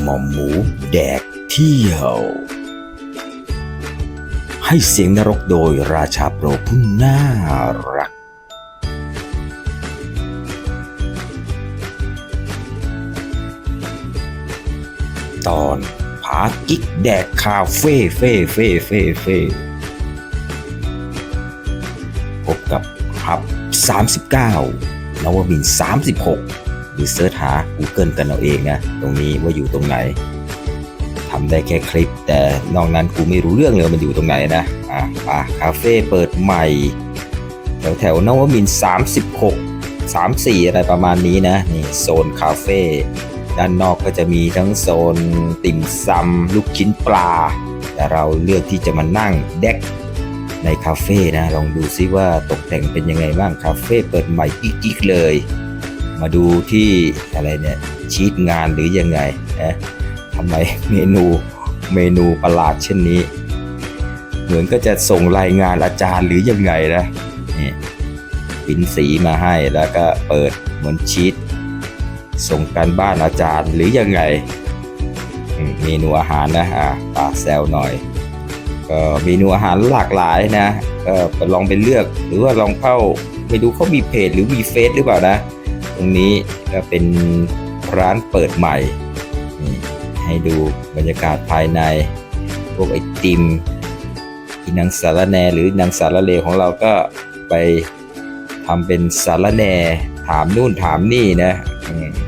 หม่อมหมูแดกเที่ยว ให้เสียงนรกโดยราชาโปรผู้น่ารัก ตอนผากิ๊กแดกคาเฟ่เฟ่เฟ่เฟ่เฟ่พบกับฮับ 39 นวมิน 36 หรือเสิร์ชหา Google กันเอาเองนะตรงนี้ว่าอยู่ตรงไหนทำได้แค่คลิปแต่นอกนั้นกูไม่รู้เรื่องเลยมันอยู่ตรงไหนนะอะอะคาเฟ่เปิดใหม่ แถวแถวนวมิน 36 34 อะไรประมาณนี้นะนี่โซนคาเฟ่ด้านนอกก็จะมีทั้งโซนติ่มซำลูกชิ้นปลา แต่เราเลือกที่จะมานั่งเด็กในคาเฟ่นะ ลองดูซิว่าตกแต่งเป็นยังไงบ้าง คาเฟ่เปิดใหม่กิ๊กๆเลย มาดูที่อะไรเนี่ยชีตงานหรือยังไงนะทำไมเมนูเมนูประหลาดเช่นนี้ เหมือนก็จะส่งรายงานอาจารย์หรือยังไงนะนี่ปิ้นสีมาให้แล้วก็เปิดเหมือนชีตส่งการบ้านอาจารย์หรือยังไงเมนูอาหารนะอะปาแซวหน่อยก็เมนูอาหารหลากหลายนะก็ลองไปเลือกหรือว่าลองเข้าไปดูเขามีเพจหรือมีเฟซหรือเปล่านะ รงนี้ก็เป็นร้านเปิดใหม่นี่ให้ดูบรรยากาศภายใน พวกไอติมอีนางสารแนหรือนางสารเลของเราก็ไปทำเป็นสารแนถามนู่นถามนี่นะ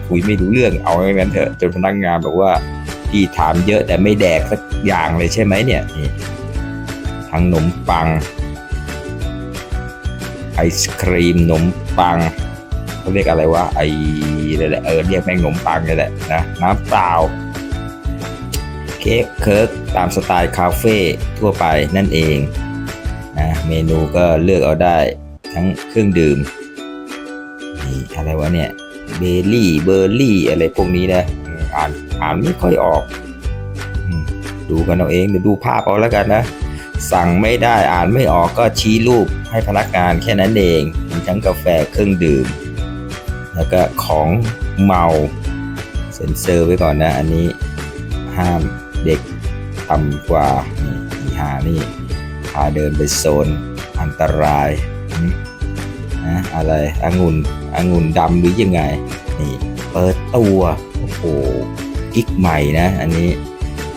คุยไม่รู้เรื่องเอาไว้กันเถอะจนพนักงานบอกว่าพี่ถามเยอะแต่ไม่แดกสักอย่างเลยใช่ไหมเนี่ยทั้งขนมปัง ไอศครีมขนมปัง เขาเรียกอะไรวะไออะไรแหละเออเรียกแม่งขนมปังนี่แหละนะน้ำเปล่าเค้กเคิร์กตามสไตล์คาเฟ่ทั่วไปนั่นเองนะเมนูก็เลือกเอาได้ทั้งเครื่องดื่มนี่อะไรวะเนี่ยเบลลี่เบอร์รี่อะไรพวกนี้นะอ่านอ่านไม่ค่อยออก ดูกันเอาเองเดี๋ยวดูภาพเอาแล้วกันนะ สั่งไม่ได้อ่านไม่ออกก็ชี้รูปให้พนักงานแค่นั้นเองทั้งกาแฟเครื่องดื่ม แล้วก็ของเมาเซ็นเซอร์ไว้ก่อนนะ อันนี้ห้ามเด็กต่ำกว่านี่หานี่พาเดินไปโซนอันตรายนะอะไรองุ่นองุ่นดำหรือยังไง นี่เปิดตัวโอ้โหกิ๊กใหม่นะ อันนี้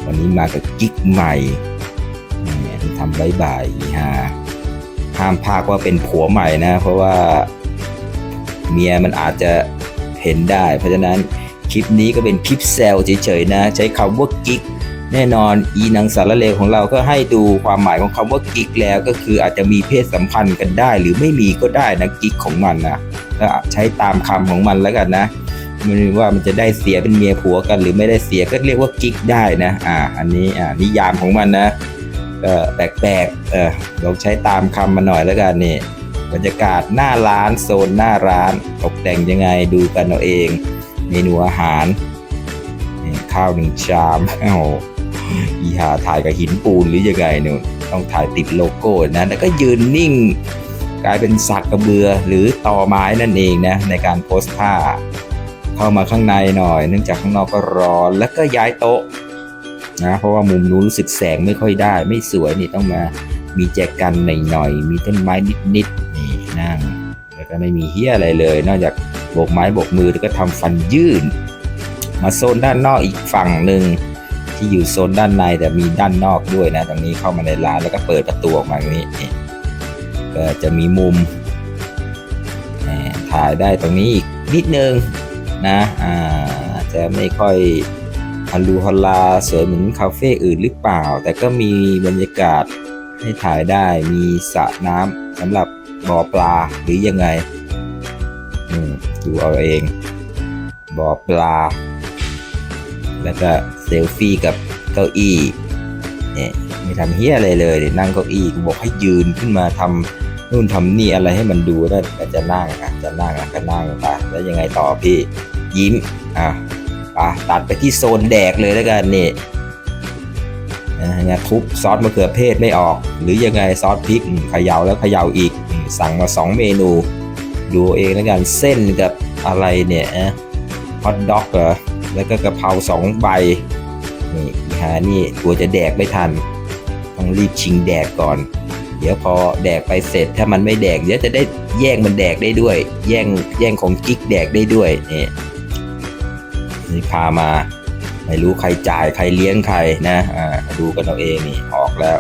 วันนี้มากับกิ๊กใหม่นี่ที่ทำบายบายฮาห้ามพากว่าเป็นผัวใหม่นะ เพราะว่า เมียมันอาจจะเห็นได้ เพราะฉะนั้นคลิปนี้ก็เป็นคลิปแซวเฉยๆนะใช้คำว่ากิ๊กแน่นอนอีนางสารเลวของเราก็ให้ดูความหมายของคำว่ากิ๊กแล้วก็คืออาจจะมีเพศสัมพันธ์กันได้ หรือไม่มีก็ได้นะกิ๊กของมันนะก็ใช้ตามคำของมันแล้วกันนะไมันว่ามันจะได้เสียเป็นเมียผัวกัน หรือไม่ได้เสียก็เรียกว่ากิ๊กได้นะอ่าอันนี้อ่านิยามของมันนะก็แปลกๆเออลองใช้ตามคำมาหน่อยแล้วกันนี่ บรรยากาศหน้าร้านโซนหน้าร้านตกแต่งยังไงดูกันเอาเอง เมนูอาหารนี่ข้าวหนึ่งชามโอ้โหอีหาถ่ายกับหินปูนหรือยังไงเนี่ยต้องถ่ายติดโลโก้นะแล้วก็ยืนนิ่ง กลายเป็นสักกระเบือหรือตอไม้นั่นเองนะในการโพสท่าเข้ามาข้างในหน่อย เนื่องจากข้างนอกก็ร้อนแล้วก็ย้ายโต๊ะนะเพราะว่ามุมนู้นรู้สึกแสงไม่ค่อยได้ ไม่สวยนี่ต้องมามีแจกันหน่อยๆมีต้นไม้นิดๆ นั่ง แล้วก็ไม่มีเฮียอะไรเลย นอกจากโบกไม้โบกมือแล้วก็ทำฟันยื่น มาโซนด้านนอกอีกฝั่งหนึ่งที่อยู่โซนด้านในแต่มีด้านนอกด้วยนะ ตรงนี้เข้ามาในร้านแล้วก็เปิดประตูออกมาตรงนี้ก็จะมีมุมแหมถ่ายได้ตรงนี้อีกนิดนึงนะอ่าจะไม่ค่อยฮัลลูฮัลลาสวยเหมือนคาเฟ่อื่นหรือเปล่า แต่ก็มีบรรยากาศให้ถ่ายได้มีสระน้ำสำหรับ บ่อปลาหรือยังไงอืมดูเอาเอง บ่อปลา แล้วก็เซลฟี่กับเก้าอี้เนี่ยไม่ทำเฮียอะไรเลยเดี๋ยนั่งเก้าอี้กูบอกให้ยืนขึ้นมาทำนู่นทำนี่อะไรให้มันดูแล้วก็จะนั่งอะจะนั่งอะก็นั่งไปแล้วยังไงต่อพี่ยิ้มอะอะตัดไปที่โซนแดกเลยแล้วกันนี่นะเนี่ยทุบซอสมะเขือเทศไม่ออก หรือยังไงซอสพริกเขย่าแล้วเขย่าอีก สั่งมา 2 เมนู ดูเองแล้วกันเส้นกับอะไรเนี่ยฮอทด็อกเหรอแล้วก็กะเพราสองใบนี่อีหานี่กลัวจะแดกไม่ทัน ต้องรีบชิงแดกก่อน เดี๋ยวพอแดกไปเสร็จถ้ามันไม่แดกเดี๋ยวจะได้แย่งมันแดกได้ด้วย แย่งแย่งของกิ๊กแดกได้ด้วยนี่นี่พามาไม่รู้ใครจ่ายใครเลี้ยงใครนะอ่าดูกันเอาเองนี่ออกแล้ว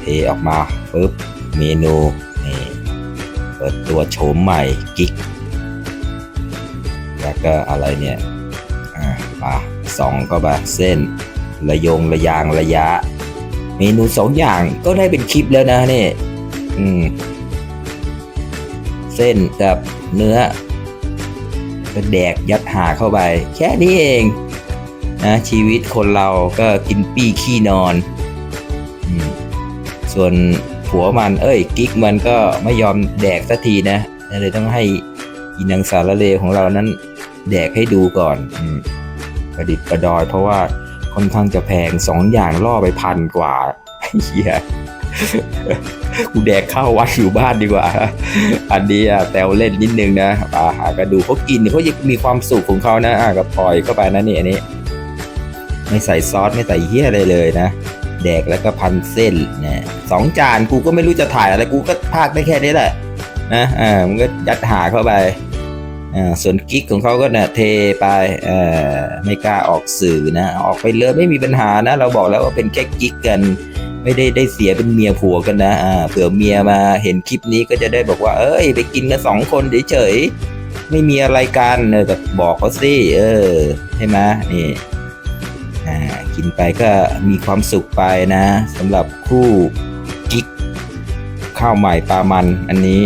เทออกมาปึ๊บ เมนูนี่เปิดตัวโฉมใหม่กิ๊กแล้วก็อะไรเนี่ยอ่ามาสองก็ไปเส้น ระยงระยางระยะ เมนูสองอย่างก็ได้เป็นคลิปแล้วนะนี่อืมเส้นกับเนื้อก็แดกยัดหาเข้าไป แค่นี้เองนะชีวิตคนเราก็กินปี้ขี้นอนอส่วน ผัวมันเอ้ยกิ๊กมันก็ไม่ยอมแดกสักทีนะเลยต้องให้อีนางสารเลวของเรานั้นแดกให้ดูก่อนอประดิษฐ์ประดอยเพราะว่าค่อนข้างจะแพงสองอย่างล่อไปพันกว่าเฮียกูแดกข้าววัดอยู่บ้านดีกว่า อันนี้อะแซวเล่นนิดนึงนะอ่าหาก็ดูเขากินเขายังมีความสุขของเขานะอะก็ปล่อยเข้าไปนะนี่อันนี้ ไม่ใส่ซอสไม่ใส่เฮี้ยอะไรเลยนะ แดกแล้วก็พันเส้นนะสองจานกูก็ไม่รู้จะถ่ายอะไรกูก็พากได้แค่นี้แหละนะอ่ามันก็ยัดหาเข้าไปอ่าส่วนกิ๊กของเขาก็เนี่ยเทไปเอ่อไม่กล้าออกสื่อนะออกไปเลยไม่มีปัญหานะ เราบอกแล้วว่าเป็นแค่กิ๊กกันไม่ได้ได้เสียเป็นเมียผัวกันนะอ่าเผื่อเมียมาเห็นคลิปนี้ก็จะได้บอกว่า เอ้ย ไปกินกันสองคนเฉยๆไม่มีอะไรกันเออก็บอกเขาสิเออใช่ไหมนี่ อ่ากินไปก็มีความสุขไปนะสำหรับคู่กิ๊กข้าวใหม่ปลามัน อันนี้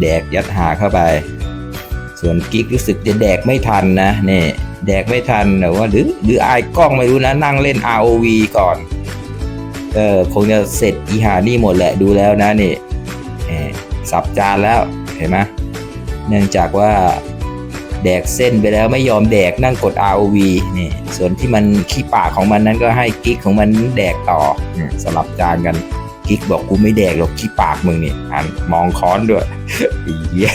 แดกยัดหาเข้าไป ส่วนกิ๊กรู้สึกจะแดกไม่ทันนะนี่แดกไม่ทันแต่ว่าหรือหรืออายกล้องไม่รู้นะนั่งเล่น ROV ก่อนเออคงจะเสร็จอีหานี่หมดแหละดูแล้วนะนี่เอ่อสับจานแล้วเห็นไหมเนื่องจากว่า แดกเส้นไปแล้วไม่ยอมแดกนั่งกด ROV นี่ส่วนที่มันขี้ปากของมันนั้นก็ให้กิ๊กของมันแดกต่อสลับจานกันกิ๊กบอกกูไม่แดกหรอกขี้ปากมึงนี่อ่านมองค้อนด้วยอ้เหี้ย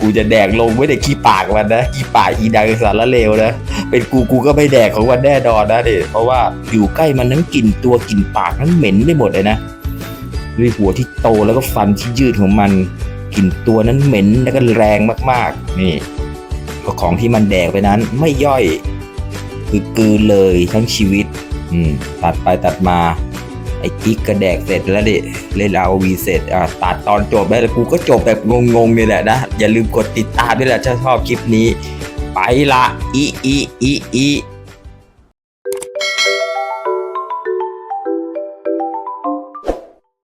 กูจะแดกลงไม่ได้ขี้ปากมันนะขี้ปากอีดังสารเลวนะเป็นกูกูก็ไม่แดกของมันแน่นอนนะดิเพราะว่าอยู่ใกล้มันนั้นกลิ่นตัวกลิ่นปากนั้นเหม็นไปหมดเลยนะด้วยหัวที่โตแล้วก็ฟันที่ยืดของมัน กลิ่นตัวนั้นเหม็นแล้วก็แรงมากๆ นี่ก็ของที่มันแดกไปนั้นไม่ย่อย คือกืนเลยทั้งชีวิต อืม ตัดไปตัดมา ไอ้กิ๊กก็แดกเสร็จแล้วดิเล่นเอาวีเสร็จอะตัดตอนจบแล้วกูก็จบแบบงงๆนี่แหละนะ อย่าลืมกดติดตามด้วยแหละถ้าชอบคลิปนี้ ไปละอีอีอีอี